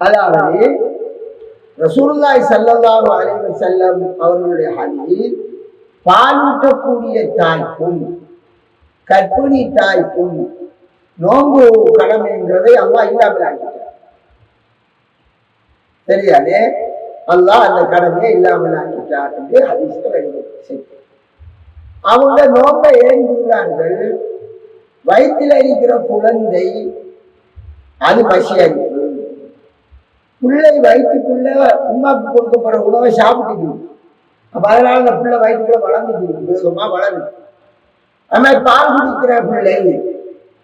அதாவது ரசூல்லாய் ஸல்லல்லாஹு அலைஹி செல்லம் அவர்களுடைய ஹதீஸ் பாலூட்டக்கூடிய தாய்க்கும் கற்பிணி தாய்க்கும் நோன்பு கடமைங்கிறதை அல்லாஹ் இல்லாமல் ஆக்கிட்டார் தெரியாதே அல்லாஹ் அந்த கடமையை இல்லாமல் ஆக்கிட்டார் என்று ஹதீஸ்கள் அவங்க நோன்பை எழுந்துள்ளார்கள் வயிற்றில் இருக்கிற குழந்தை அது பசியாகி பிள்ளை வயிற்றுக்குள்ள உமாக்கு கொடுக்கப்படுற உணவை சாப்பிட்டுக்கணும். அப்ப அதனால அந்த பிள்ளை வயிற்றுக்குள்ள வளர்ந்துக்கணும் வேகமாக வளருது. அது மாதிரி பால் குடிக்கிற பிள்ளை.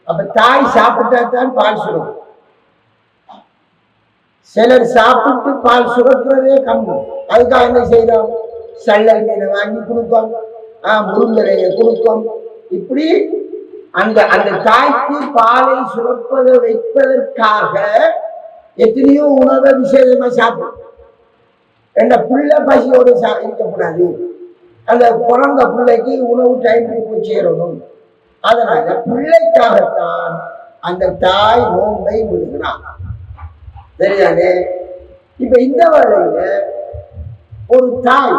அப்ப தாய் சாப்பிட்டா தான் பால் சுரக்கும் சிலர் சாப்பிட்டு பால் சுரக்கிறதே கம்மி அதுக்காக என்ன செய்யறோம் சல்லல் மீனை வாங்கி கொடுக்கும். ஆஹ் முருங்கலையை கொடுக்கும். இப்படி அந்த அந்த தாய்க்கு பாலை சுரப்பதை வைப்பதற்காக எத்தனையோ உணவை விசேஷமா சாப்பிடும். என்ன பிள்ளை பசியோடு சா இருக்கக்கூடாது. அந்த பிறந்த பிள்ளைக்கு உணவு டைமுக்கு போய் சேரணும். அதனால பிள்ளைக்காகத்தான் அந்த தாய் நோன்பை விடுகிறான் தெரியாதே இப்ப இந்த வேளையில ஒரு தாய்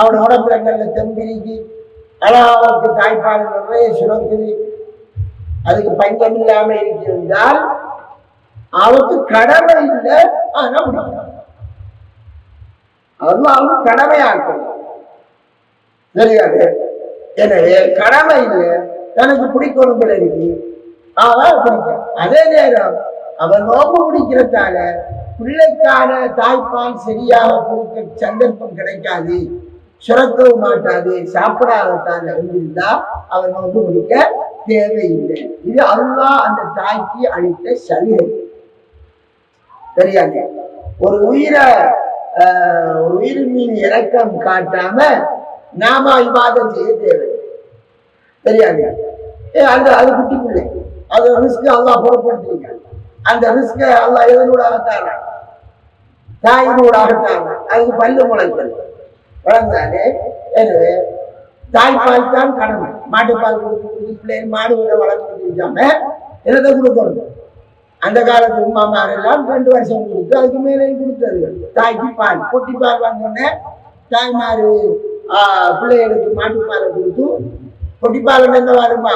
அவன் உடம்புல நல்ல தெம்பிரிக்கு அழகாவுக்கு தாய்ப்பால் நிறைய சுரக்குது. அதுக்கு பஞ்சம் இல்லாமல் இருக்கிறால் அவருக்கு கடமை இல்லை ஆனா பிடிக்கும் அதுவும் அவனுக்கு கடமையாக்கணும் தெரியாது. எனவே கடமை இல்லை தனக்கு பிடிக்கணும் போல இருக்கு. அவன் பிடிக்கும் அதே நேரம் அவன் நோம்பு பிடிக்கிறதால பிள்ளைக்கான தாய்ப்பால் சரியாக கொடுக்க சந்தர்ப்பம் கிடைக்காது. சுரக்கவும் மாட்டாது சாப்பிடாததால இருந்தா அவன் நோம்பு பிடிக்க தேவையில்லை. இது அல்லா அந்த தாய்க்கு அளித்த சலுகை. தெரியாது. ஒரு உயிரை ஆஹ், ஒரு உயிரின் மீன் இறக்கம் காட்டாம நாம விவாதம் செய்ய தேவை தெரியாது. அந்த அது குட்டி பிள்ளை. அது ரிஸ்க் அல்லா பொருட்படுத்திருக்காங்க அந்த ரிஸ்க அல்லா எதனூடாக தாரான் தாயினூடாக தாரான் அதுக்கு பல்லு முளைத்தல். வளர்ந்தாலே எனவே தாய்ப்பால் தான் கடமை. மாட்டுப்பால் கொடுத்து பிள்ளைங்க மாடு வளர்த்து இல்லாம என்னத்தை கொடுக்கணும். அந்த காலத்து உமாமார் எல்லாம் ரெண்டு வருஷம் கொடுத்து அதுக்கு மேலேயும் கொடுத்தது. தாய்க்கு பால் பொட்டி பால் வாங்கினோடனே தாய்மார் பிள்ளைகளுக்கு மாட்டுப்பாலை கொடுத்து பொட்டிப்பால் என்ன வருமா?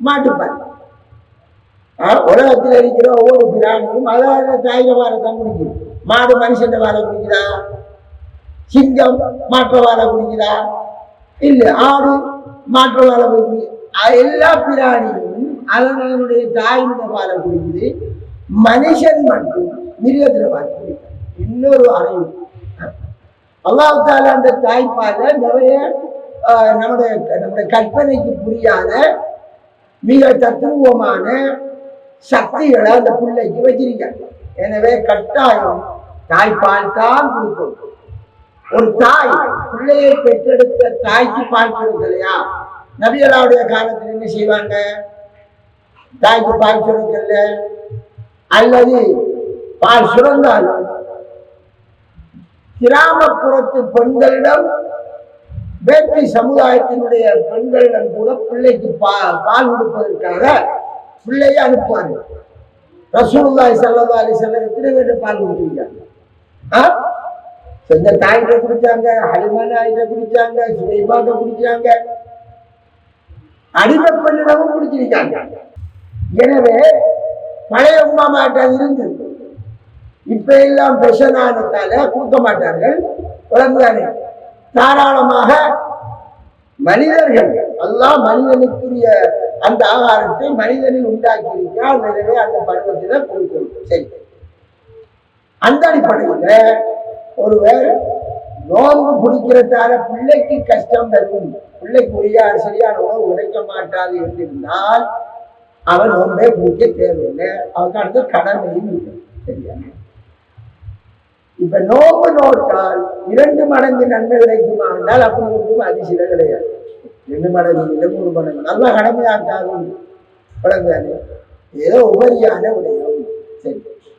மாட்டுப்பால் ஆஹ், உலகத்தில் இருக்கிற ஒவ்வொரு பிராணியும் அதாவது தாயிர வாழை தான் குடிக்குது. மாடு மனுஷன் வாழை குடிக்குதா? சிங்கம் மாற்ற வாழை குடிக்குதா? இல்லை ஆடு மாற்ற வாழை குடிக்குது. எல்லா பிராணியும் அதனுடைய தாயினுடைய பாலை குடிக்குது. மனுஷன் மட்டும் மிருகத்துல பால் இன்னொரு அறிவு அல்லாஹால அந்த தாய்ப்பால நிறைய நம்முடைய நம்முடைய கற்பனைக்கு புரியாத மிக தத்துவமான சக்திகளை அந்த பிள்ளைக்கு வச்சிருக்காங்க. எனவே கட்டாயம் தாய்ப்பால் தான் கொடுக்கும். ஒரு தாய் பிள்ளையை பெற்றெடுத்த தாய்க்கு பால் கொடுக்கலையா? நபிகளாவுடைய காலத்தில் என்ன செய்வாங்க? தாய்க்கு பால் சுரக்கல்ல அல்லது பால் சுரந்தாலும் கிராமப்புறத்து பெண்களிடம் வேட்டி சமுதாயத்தினுடைய பெண்களிடம் கூட பிள்ளைக்கு பா பால் கொடுப்பதற்காக பிள்ளையை அனுப்புவார்கள். ரசூலுல்லாய் ஸல்லல்லாஹு அலி வஸல்லம் எத்தனை பேர் பால் கொடுத்துருக்காங்க ஆ? செஞ்ச தாயிட்ட குடிச்சாங்க ஹலிமான ஆயிட்ட குடிச்சாங்க சுவைபாக குடிச்சாங்க. அடிமை பெண்ணிடமும் குடிச்சிருக்காங்க. எனவே பழைய உமா மாட்டால் இருந்து இப்ப எல்லாம் பெஷனானதால கொடுக்க மாட்டார்கள். குழந்தைதானே தாராளமாக மனிதர்கள் எல்லாம் மனிதனுக்குரிய அந்த ஆகாரத்தை மனிதனில் உண்டாக்கி இருக்கிறார் எனவே அந்த பருவத்தில் கொடுக்கணும் சரி. அந்த அடிப்படையில் ஒருவர் நோன்பு பிடிக்கிறதால பிள்ளைக்கு கஷ்டம் வரும் பிள்ளைக்குரிய சரியான உணவு உடைக்க மாட்டாது. என்றிருந்தால் அவன் நோன்பே பிடிக்க தேவையில்லை. அவனுக்கு அடுத்து கடமையும் இல்லை. சரியா? இப்ப நோன்பு நோட்டால் இரண்டு மடங்கு நன்மை கிடைக்குமா என்றால் அப்படி ஒன்றும் அதிசயம் கிடையாது. ரெண்டு மடங்கு இல்லை மூணு மடங்கு. நல்லா கடமையாக்காது வழங்காது ஏதோ உபரியான உடையம் சரி.